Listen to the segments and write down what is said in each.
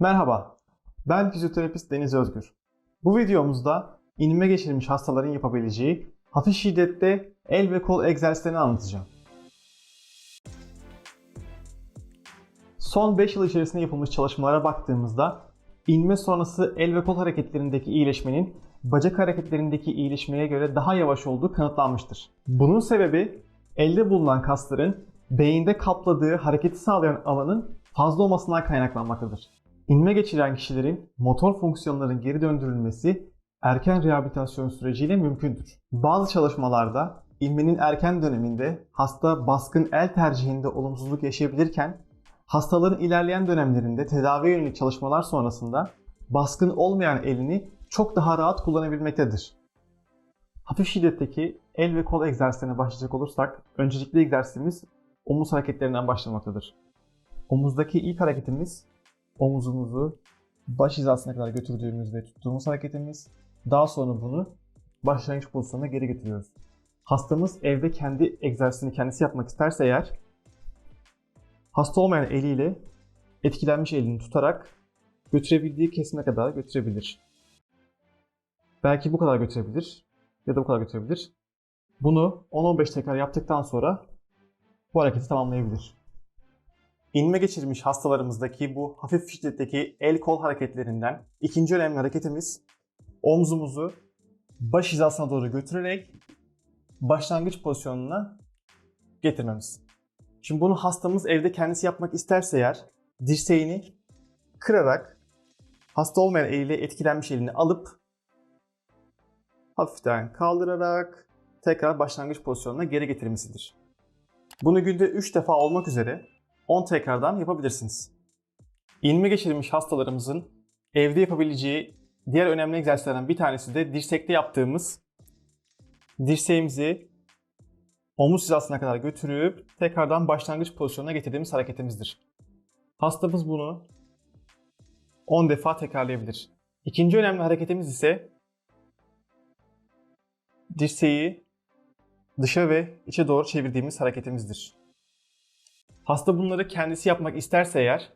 Merhaba, ben fizyoterapist Deniz Özgür. Bu videomuzda inme geçirmiş hastaların yapabileceği hafif şiddette el ve kol egzersizlerini anlatacağım. Son 5 yıl içerisinde yapılmış çalışmalara baktığımızda inme sonrası el ve kol hareketlerindeki iyileşmenin bacak hareketlerindeki iyileşmeye göre daha yavaş olduğu kanıtlanmıştır. Bunun sebebi elde bulunan kasların beyinde kapladığı hareketi sağlayan alanın fazla olmasından kaynaklanmaktadır. İnme geçiren kişilerin motor fonksiyonlarının geri döndürülmesi erken rehabilitasyon süreciyle mümkündür. Bazı çalışmalarda inmenin erken döneminde hasta baskın el tercihinde olumsuzluk yaşayabilirken hastaların ilerleyen dönemlerinde tedavi yönelik çalışmalar sonrasında baskın olmayan elini çok daha rahat kullanabilmektedir. Hafif şiddetteki el ve kol egzersizlerine başlayacak olursak öncelikli egzersizimiz omuz hareketlerinden başlamaktadır. Omuzdaki ilk hareketimiz omuzumuzu baş hizasına kadar götürdüğümüz ve tuttuğumuz hareketimiz. Daha sonra bunu başlangıç pozisyonuna geri getiriyoruz. Hastamız evde kendi egzersizini kendisi yapmak isterse eğer hasta olmayan eliyle etkilenmiş elini tutarak götürebildiği kesime kadar götürebilir. Belki bu kadar götürebilir ya da bu kadar götürebilir. Bunu 10-15 tekrar yaptıktan sonra bu hareketi tamamlayabilir. İnme geçirmiş hastalarımızdaki bu hafif şiddetteki el kol hareketlerinden ikinci önemli hareketimiz omzumuzu baş hizasına doğru götürerek başlangıç pozisyonuna getirmemiz. Şimdi bunu hastamız evde kendisi yapmak isterse eğer dirseğini kırarak hasta olmayan eliyle etkilenmiş elini alıp hafiften kaldırarak tekrar başlangıç pozisyonuna geri getirmesidir. Bunu günde 3 defa olmak üzere 10 tekrardan yapabilirsiniz. İnme geçirmiş hastalarımızın evde yapabileceği diğer önemli egzersizlerden bir tanesi de dirsekte yaptığımız dirseğimizi omuz hizasına kadar götürüp tekrardan başlangıç pozisyonuna getirdiğimiz hareketimizdir. Hastamız bunu 10 defa tekrarlayabilir. İkinci önemli hareketimiz ise dirseği dışa ve içe doğru çevirdiğimiz hareketimizdir. Hasta bunları kendisi yapmak isterse eğer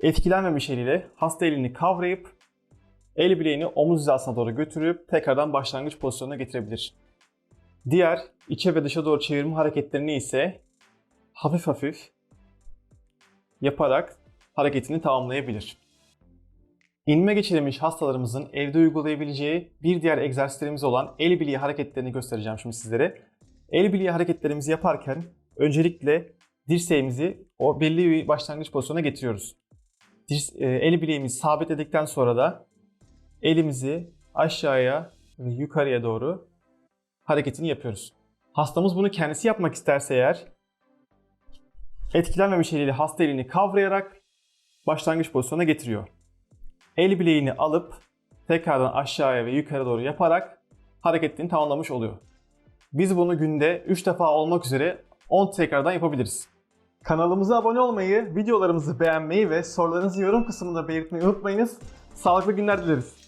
etkilenmemiş eliyle hasta elini kavrayıp el bileğini omuz hizasına doğru götürüp tekrardan başlangıç pozisyonuna getirebilir. Diğer içe ve dışa doğru çevirme hareketlerini ise hafif hafif yaparak hareketini tamamlayabilir. İnme geçirilmiş hastalarımızın evde uygulayabileceği bir diğer egzersizlerimiz olan el bileği hareketlerini göstereceğim şimdi sizlere. El bileği hareketlerimizi yaparken öncelikle dirseğimizi o belli bir başlangıç pozisyonuna getiriyoruz. Dirs- e, el bileğimizi sabitledikten sonra da elimizi aşağıya ve yukarıya doğru hareketini yapıyoruz. Hastamız bunu kendisi yapmak isterse eğer etkilenmemiş eliyle hasta elini kavrayarak başlangıç pozisyonuna getiriyor. El bileğini alıp tekrardan aşağıya ve yukarı doğru yaparak hareketini tamamlamış oluyor. Biz bunu günde 3 defa olmak üzere 10 tekrardan yapabiliriz. Kanalımıza abone olmayı, videolarımızı beğenmeyi ve sorularınızı yorum kısmında belirtmeyi unutmayınız. Sağlıklı günler dileriz.